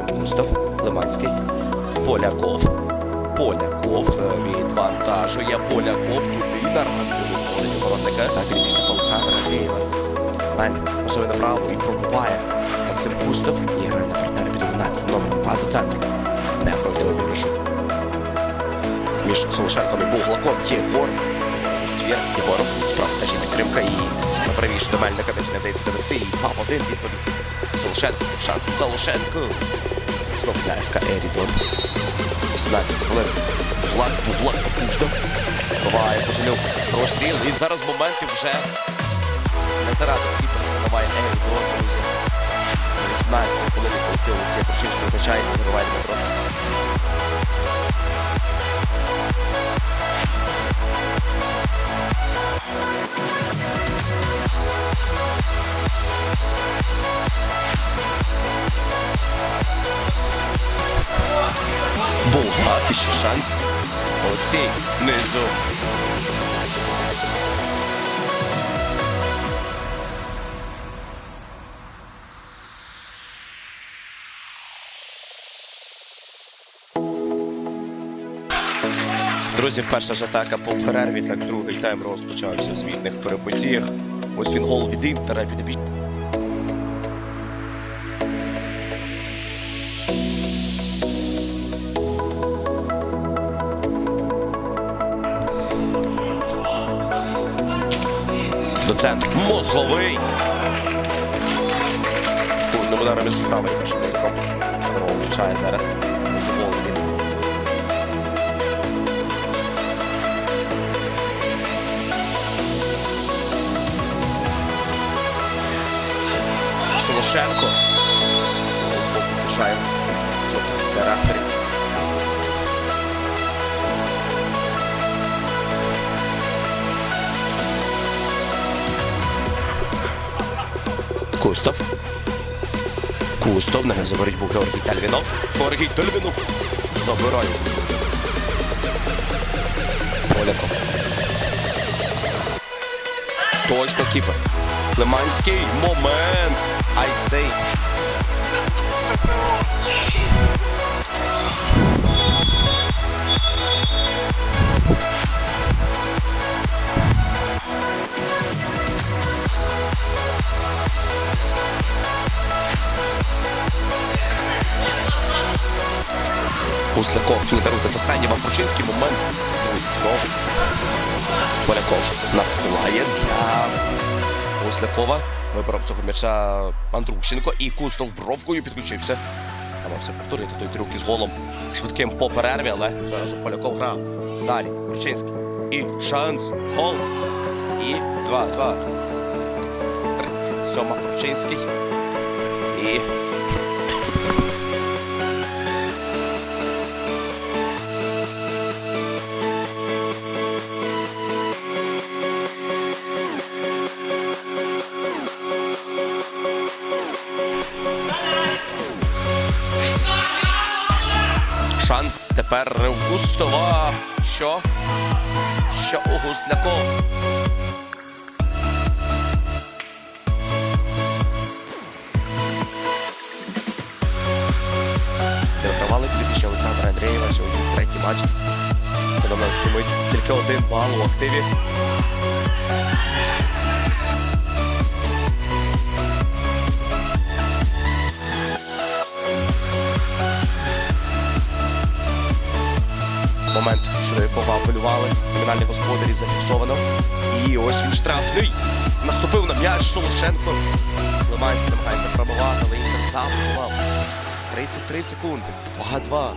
Кустов, Климанський, Поляков. Поляков е, відвантажує Поляков туди на ранку виходить воротника. Так, підписник Олександра Андрієва. Мельник посує направо і пробуває Максим Кустов і грає на партнера під 11 номером пасу центру. Не пройде обірушу. Між Солошенком і Буглаком Єгоров. Ствір Єгоров. Справа теж є підтримка і саме правіше до Мельника не вдається довести. І 2 в 1 відповідь. Солошенко. Шанс Солошенко. Знову ФК Ерідон. 18 хвилин. Буглак, Буглак, потужно. Буває Кожелюк. Розстріл. І зараз моментів вже не заради Кіпер забиває Ерідон, друзі. 18 хвилин колектив Олексія Корчинський визначається, забиває Дмитро. Буглак, і ще шанс. Олексій низу. Друзі, перша ж атака по перерві, так другий тайм розпочався з вільних перепотіях. Ось він гол від Інтера підбіг. До центру. Мозговий. Кожним ударом із справи Шевельком. Здорово влучає зараз. Солошенко. Жовтий після рахтерів. Кустов. Кустов не заберуть був Георгій Тальвінов. Георгій Тальвінов. Забираю. Поляков. Точно кіпер. Лиманський момент. Айсей. Гусляков даруйте та Санєва Кручинський момент. Ой, знову. Поляков надсилає для Гуслякова. Вибрав цього м'яча Андрущенко і Кустов бровкою підключився. Намагався повторити той трюк із голом швидким по перерві, але зараз Поляков грав. Далі Кручинський. І шанс. Гол. І 2-2. 37 Кручинський. І Шанс тепер у Густова. Що? Що у Гусляков? Вигравали підвищення Олександра Андрієва сьогодні третій матч. Станом на цю мить тільки один бал у активі. Момент, щодо якого апелювали кримінальні господарі зафіксовано. І ось він штрафний. Наступив на м'яч Солошенко. Лиманський намагається пробувати, але Інтер замкував. 33 секунди. 2-2.